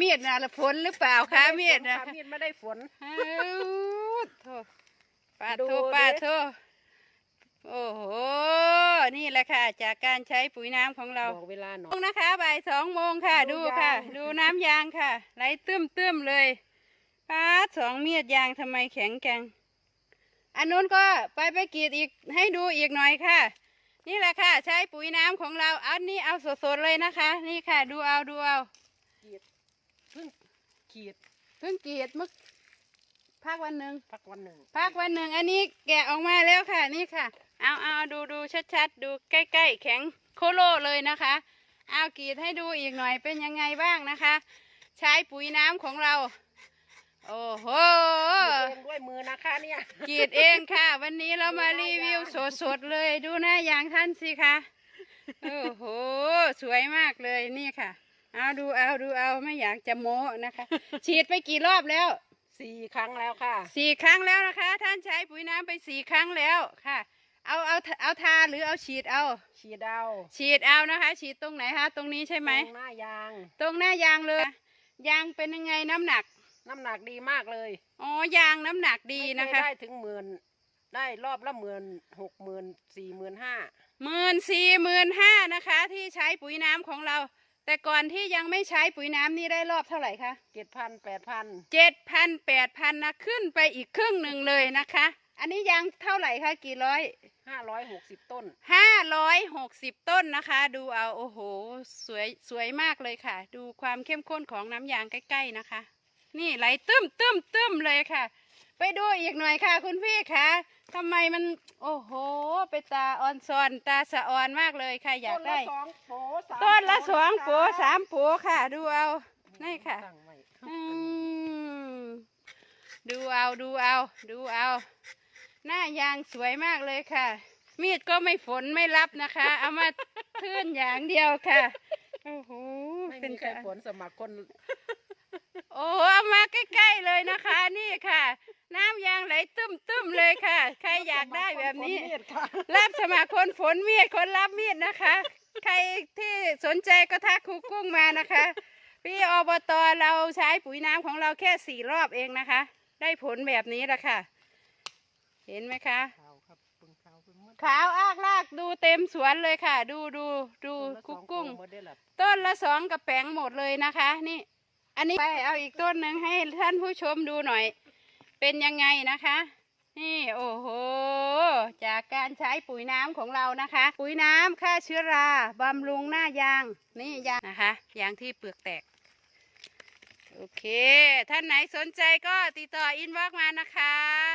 มีดนะละฝนหรือเปล่าคะมีดนะค่ะมีดไม่ได้ฝนอ้าวโธ่ปาดดูโทดิปาดโทโอ้โห นี่แหละค่ะ จากการใช้ปุ๋ยน้ำของเราบอกเวลาหน่อโมยงนะคะบ่ายสองโมงค่ะ ดูดูค่ะยางดูน้ำยางค่ะ ไหลตื้มตื้มๆเลยปาดสองเมียดยางทำไมแข็งแกร่งอันนู้นก็ไปไปกรีดอีกให้ดูอีกหน่อยค่ะ นี่แหละค่ะ ใช้ปุ๋ยน้ำของเราอันนี้เอาสดๆเลยนะคะ นี่ค่ะ ดูเอาดูเอาขีด เพิ่งขีดเพิ่งกรีดเมื่อพักวันหนึ่งพักวันหนึ่งพักวันหนึ่งอันนี้แกะออกมาแล้วค่ะนี่ค่ะ เอาเอาดูดูชัดๆ ดูใกล้ๆ แข็งโคโลเลยนะคะ เอากรีดให้ดูอีกหน่อยเป็นยังไงบ้างนะคะ ใช้ปุ๋ยน้ำของเรา โอ้โห ขีดเองด้วยมือนะคะเนี่ย กรีดเองค่ะ วันนี้เรามารีวิวสดๆเลยดูหน้ายางท่านสิคะโอ้โห สวยมากเลยนี่ค่ะ เอาดูเอาดูเอาไม่อยากจะโม้นะคะ ฉีดไปกี่รอบแล้วสี่ครั้งแล้วค่ะสี่ครั้งแล้วนะคะ ท่านใช้ปุ๋ยน้ำไปสี่ครั้งแล้วค่ะ เอาเอาเอาทาหรือเอาฉีดเอา ฉีดเอาฉีดเอานะคะ ฉีดตรงไหนคะตรงนี้ใช่ไหมตรงหน้ายาง ตรงหน้ายางเลย ยางเป็นยังไงน้ำหนัก น้ำหนักดีมากเลยอ๋อยางน้ำหนักดีนะไม่คะได้ถึงหมื่นได้รอบละหมื่นหกหมื่นสี่หมื่นห้าหมื่นสี่หมื่นห้านะคะ ที่ใช้ปุ๋ยน้ำของเรา แต่ก่อนที่ยังไม่ใช้ปุ๋ยน้ำนี่ได้รอบเท่าไหร่คะเจ็ดพันแปดพันเจ็ดพันแปดพันนะขึ้นไปอีกครึ่งหนึ่งเลยนะคะ อันนี้ยางเท่าไหร่คะกี่ร้อย ห้าร้อยหกสิบต้น ห้าร้อยหกสิบต้นนะคะ ดูเอาโอ้โห สวยสวยมากเลยค่ะ ดูความเข้มข้นของน้ำยางใกล้ๆนะคะ นี่ไหลตึ้มตึ้มตึ้มเลยค่ะ ไปดูอีกหน่อยค่ะ คุณพี่คะ ทำไมมันโอ้โห ไปตาออนซอนตาสะออนมากเลยค่ะอยากได้ ต้นละสองโผสามต้นละโผสองนะคะโปสามโปค่ะ ดูเอานี่ค่ะตั้งไว้อืมดูเอาดูเอา ดูเอา หน้ายางสวยมากเลยค่ะ มีดก็ไม่ฝนไม่รับนะคะ เอามาเทื่อนอย่างเดียวค่ะ โอ้โหไม่เป็นมีใครค่ะผลสมัครคน โอ้เอามาใกล้ ๆ เลยนะคะ นี่ค่ะ น้ำยางไหลตึ้มๆเลยค่ะ ใครอยากได้แบบนี้สมัครคผลมีดค่ะรับสมัครคนฝนมีดคนรับมีดนะคะ ใครที่สนใจก็ทักครูกุ้งมานะคะ พี่อบตเราใช้ปุ๋ยน้ำของเราแค่สี่รอบเองนะคะ ได้ผลแบบนี้แหละค่ะ เห็นไหมคะขาวครับปึงขาวปึงมดขาวอากลากดูเต็มสวนเลยค่ะ ดูดูดูต้นละคุสกองกุ้งโผล่หมดได้ละต้นละสองกระแป้งหมดเลยนะคะ นี่ อันนี้ไปเอาอีกต้นหนึ่งให้ท่านผู้ชมดูหน่อย เป็นยังไงนะคะ นี่โอ้โห จากการใช้ปุ๋ยน้ำของเรานะคะ ปุ๋ยน้ำฆ่าเชื้อราบำรุงหน้ายาง นี่ยางนะคะ ยางที่เปลือกแตก โอเค ท่านไหนสนใจก็ติดต่ออินบ็อกมานะคะ